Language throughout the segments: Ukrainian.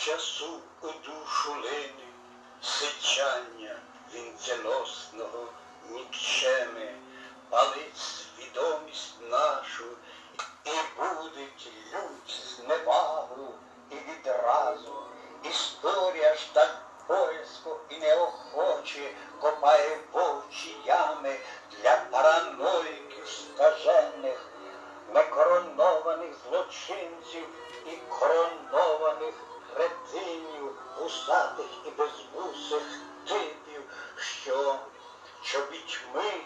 часу у душу лине сичання вінценосного нікчеми, палить свідомість нашу, і будить лють зневагу і відразу. Історія ж так боязко і неохоче копає вовчі ями для параноїків скажених, некоронованих злочинців і коронованих кретинів, гусатих і безвусих типів, що чобітьми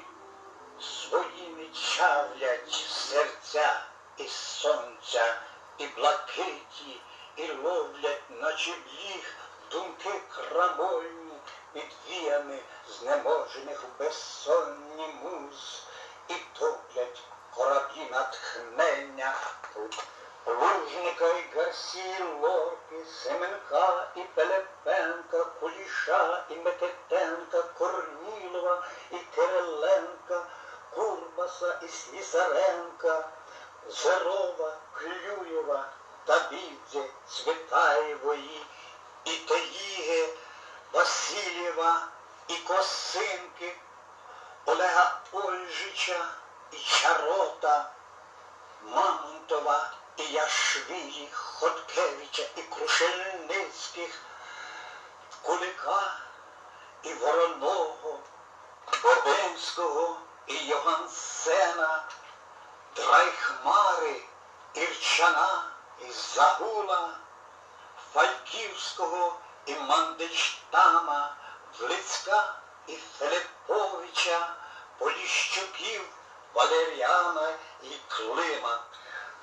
своїми чавлять серця і сонця, і блакиті, і ловлять, наче бліг, думки крамольні, під віями знеможених безсонні муз, і топлять кораблі натхнення. Лужника і Гарсії Лорки, Семенка і Пелепенка, Куліша і Микитенка, Корнілова і Кириленка, Курбаса і Слісаренка, Зерова, Клюєва, Табідзе, Цвітаєвої, і Таїги, Васильєва і Косинки, Олега Ольжича і Чарота, Мамонтова і Яшвілі, Хоткевича і Крушельницьких, Кулика і Вороного, Бобинського і Йогансена, Драйхмари, Ірчана і Загула, Фальківського і Мандельштама, Влицька і Филипповича, Поліщуків, Валеріана і Клима,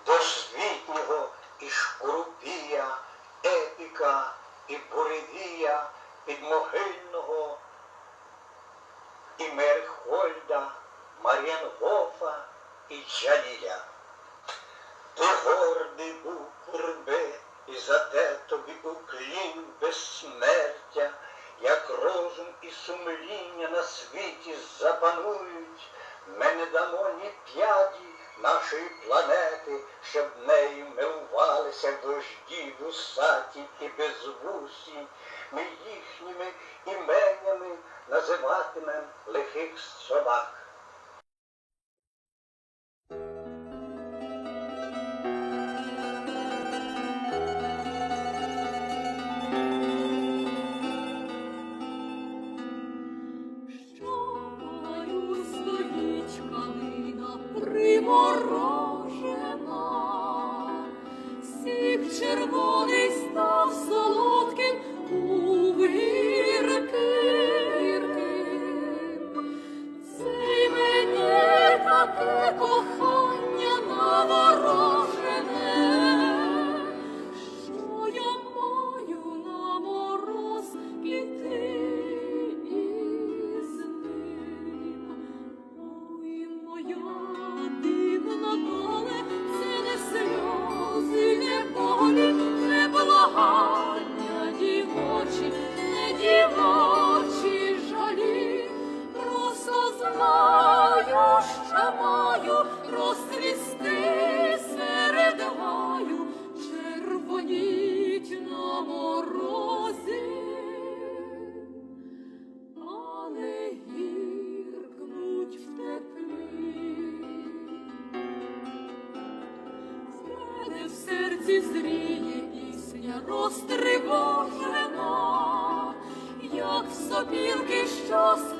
Досвітнього і Шкурупія, Епіка і Буревія, Підмогильного і Мерхольда, Мар'янгофа і Джаліля. Ти гордий був курбе, і за те тобі уклін безсмертя, як розум і сумління на світі запанують, záknem lichých střelbách. Зріє пісня розтривожена, як сопілки, що з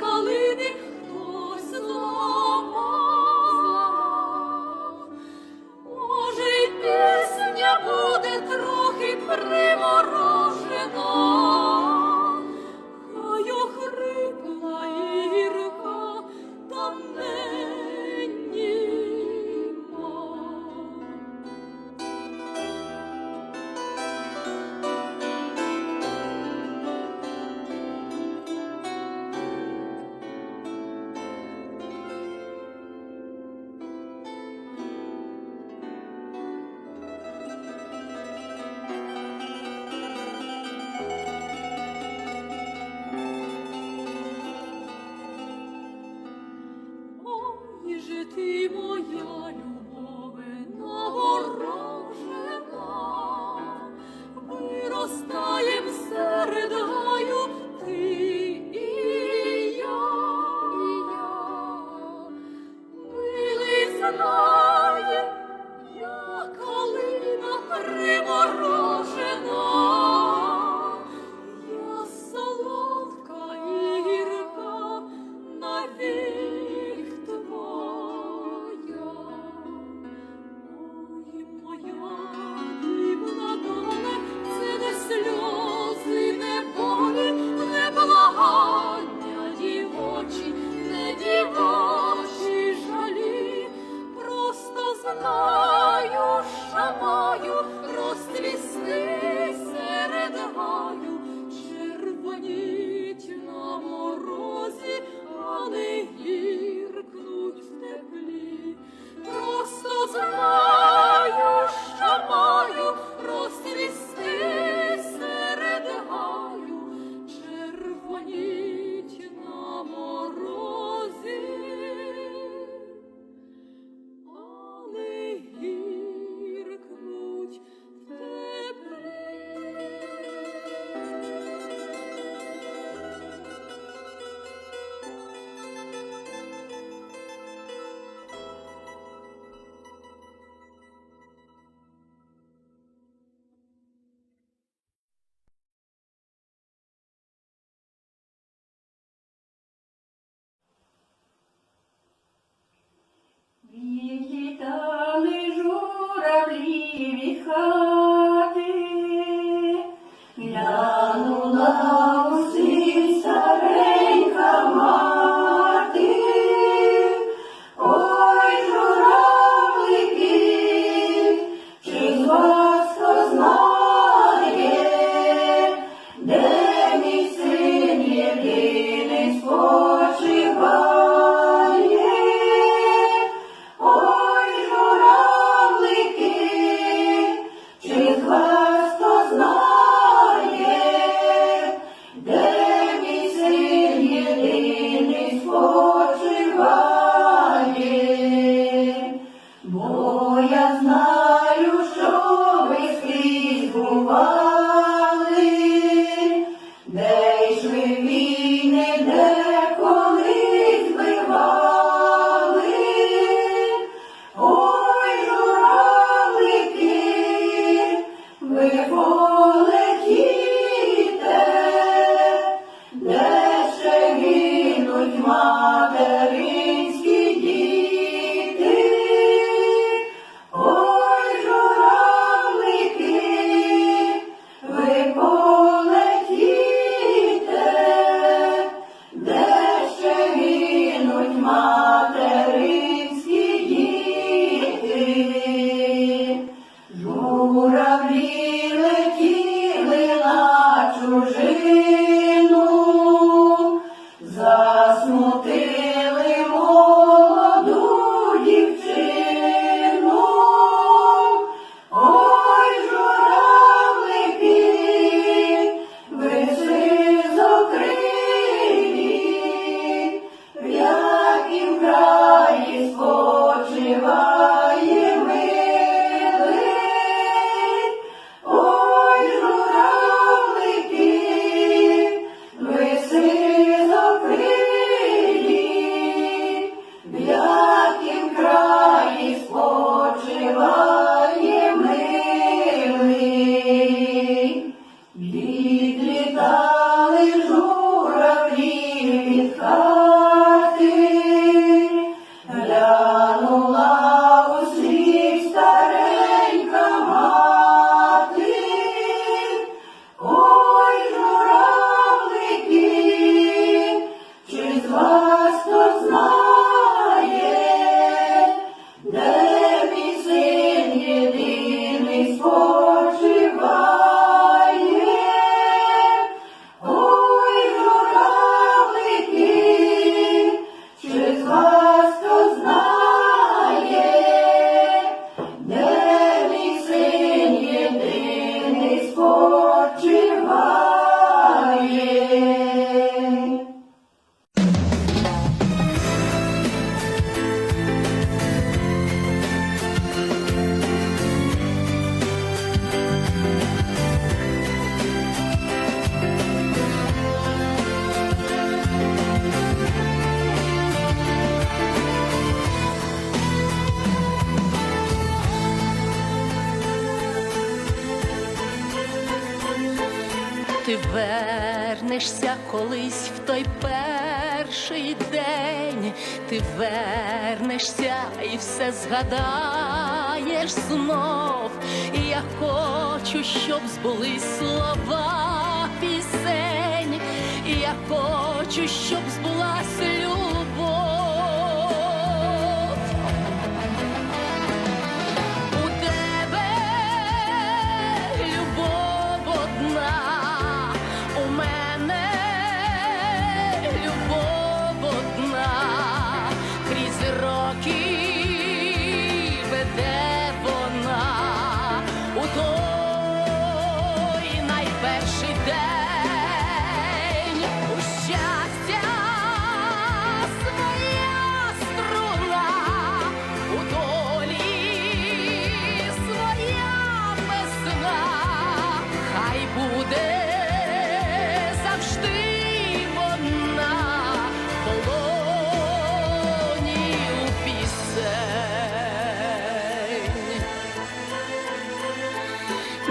вернешся колись в той перший день, ти вернешся і все згадаєш знов. І я хочу, щоб збулись слова пісень, і я хочу, щоб збулась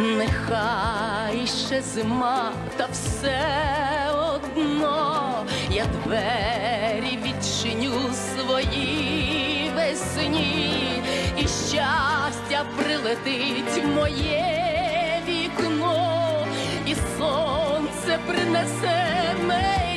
Нехай ще зима, та все одно я двері відчиню свої весні, і щастя прилетить в моє вікно, і сонце принесе мені.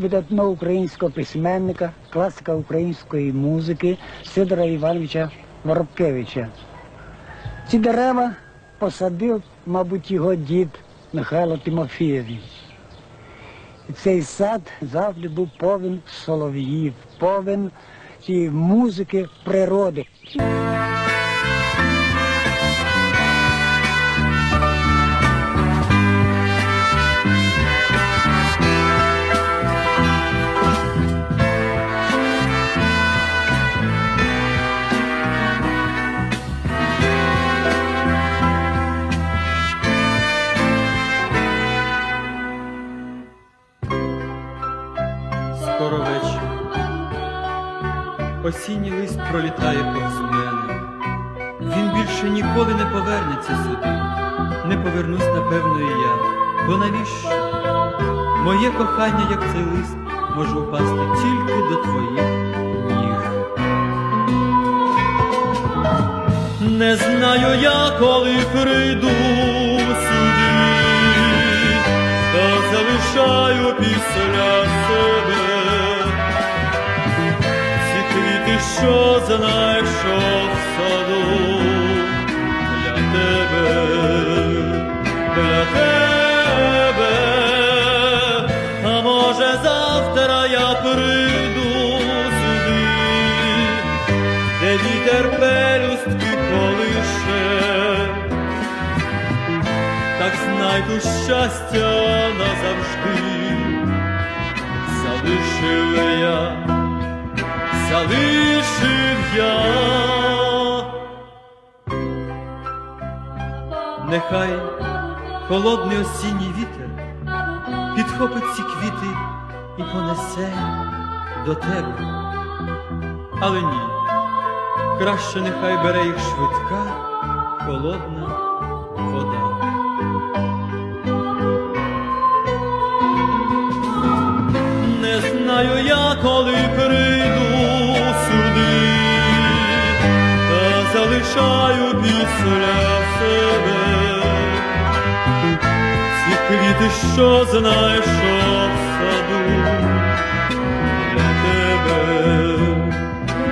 Видатного українського письменника, класика української музики Сидора Івановича Воробкевича. Ці дерева посадив, мабуть, його дід Михайло Тимофійович. І цей сад завжди був повен солов'їв, повен цієї музики природи. Осінній лист пролітає повз мене. Він більше ніколи не повернеться сюди. Не повернусь, напевно, і я. Бо навіщо? Моє кохання, як цей лист, може впасти тільки до твоїх ніг. Не знаю я, коли прийду сюди, та залишаю після себе що знайшов в саду для тебе, для тебе, а може, завтра я прийду сюди, де вітер пелюстки колише, так знайду щастя назавжди, залишив я. Salud я. Нехай холодний осінній вітер підхопить ці квіти і понесе до тебе. Але ні, краще нехай бере їх швидка, холодна що знайшов в саду. Для тебе,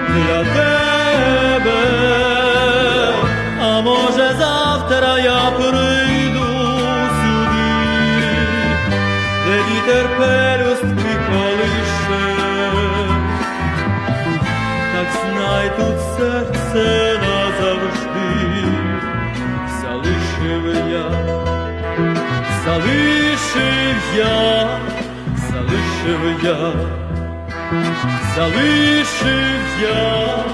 для тебе, а може завтра я прийду сюди, де вітер пелюстки колише, так знай тут серце назавжди, залишив я, залишив я, залишив я, залишив я,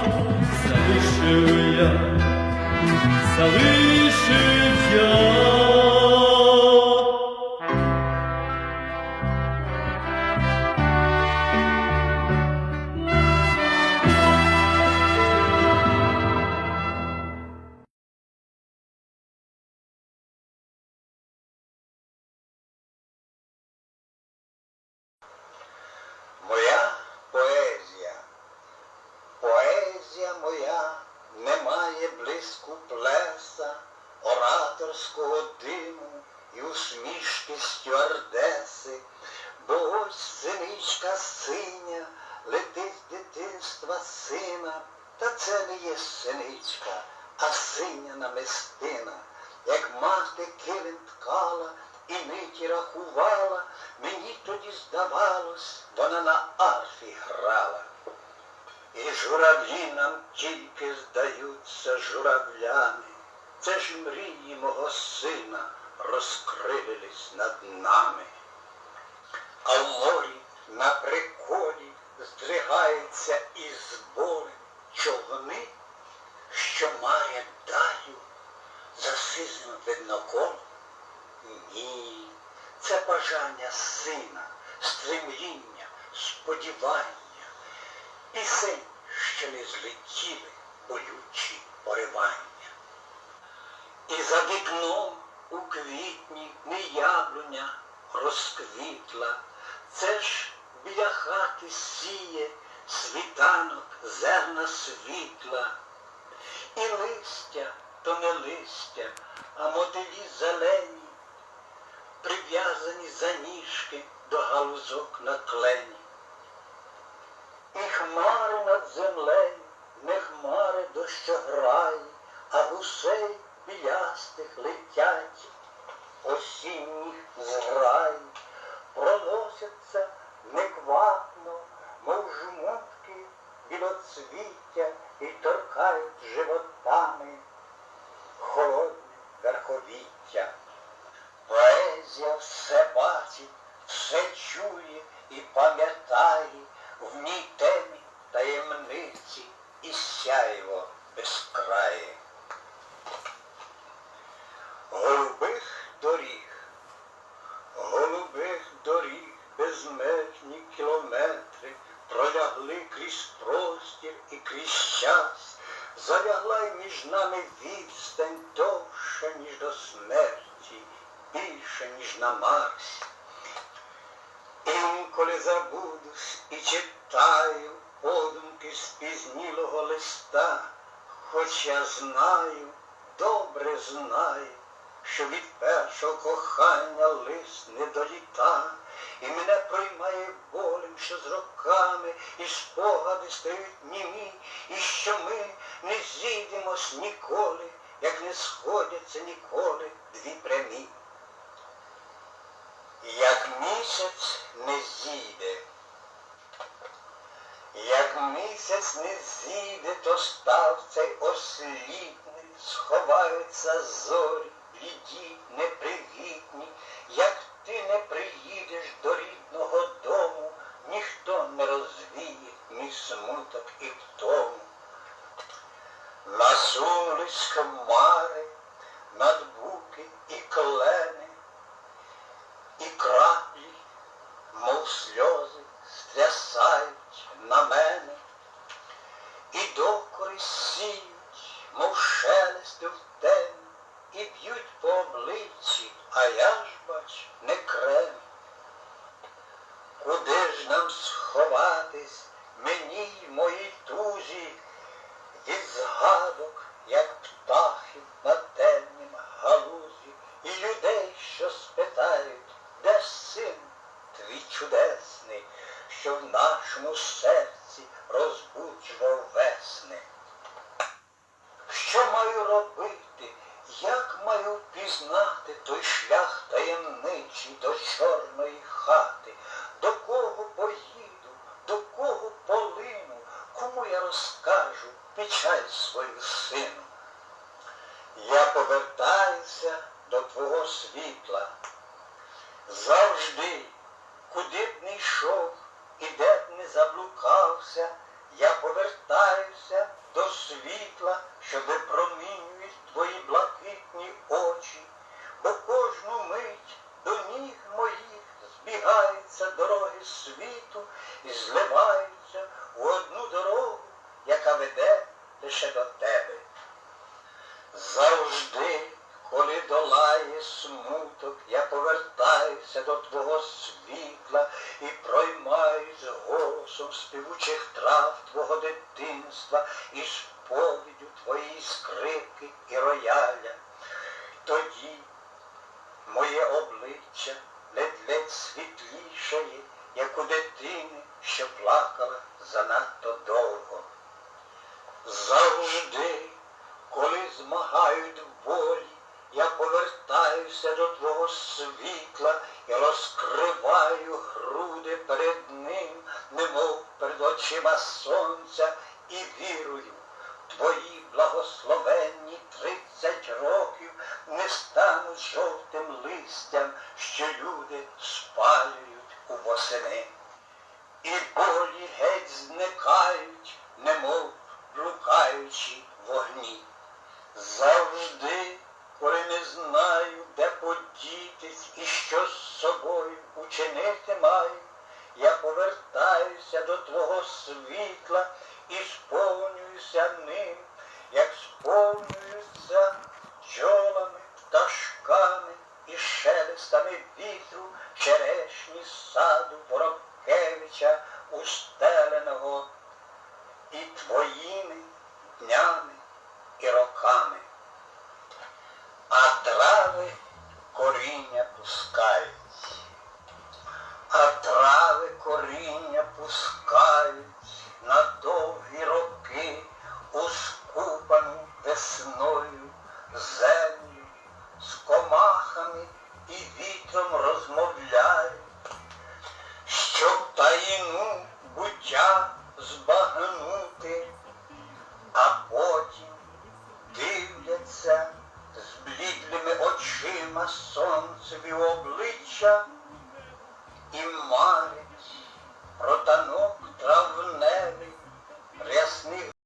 залишив я, залишив я. Синичка синя летить з дитинства сина, та це не є синичка, а синя намистина, як мати килим сина, стремління, сподівання, пісень, що не злетіли, болючі поривання. І за вікном у квітні не яблуня розквітла, це ж біля хати сіє світанок зерна світла. І листя то не листя, а мотилі зелені, прив'язані за ніжки до галузок на клені. І хмари над землею, не хмари дощограї, а гусей білястих летять, осінніх зграї, проносяться забудусь і читаю подумки спізнілого листа, хоч я знаю, добре знаю, що від першого кохання лист не доліта, і мене приймає болем, що з роками і спогади стають німі, і що ми не зійдемось ніколи, як не сходяться ніколи дві прямі. Як місяць не зійде, як місяць не зійде, то став цей осліпний сховаються зорі, бліді, непривітні, як ти не приїдеш до рідного дому, ніхто не розвіє мій смуток і втому. Насунулись хмари над буки і клени, Yep. Серці розбуджував весни. Що маю робити? Як маю впізнати той шлях таємничий до чорної хати? До кого поїду, до кого полину, кому я розкажу печаль свою сину? Я повертаюся до твого світла. Завжди, куди б не йшов і де б не заблукався, я повертаюся до світла, що випромінюють твої блакитні очі, бо кожну мить до ніг моїх збігаються дороги світу і зливаються у одну дорогу, яка веде лише до тебе. Завжди, коли долає смуток, я повертаюся до твого світла і проймаюсь голосом співучих трав твого дитинства і сповіддю твоєї скрипки і рояля. Тоді моє обличчя ледь-ледь світлішає, як у дитини, що плакала занадто довго. Завжди, коли змагають в болі, я повертаюся до твого світла і розкриваю груди перед ним, немов перед очима сонця, і вірую, твої благословенні тридцять років не стануть жовтим листям, що люди спалюють у восени. І болі геть зникають, немов блукаючи в вогні. Завжди, коли не знаю, де подітись і що з собою учинити маю, я повертаюся до твого світла і сповнююся ним, як сповнююся бджолами, пташками і шелестами вітру черешні саду Воробкевича, устеленого і твоїми днями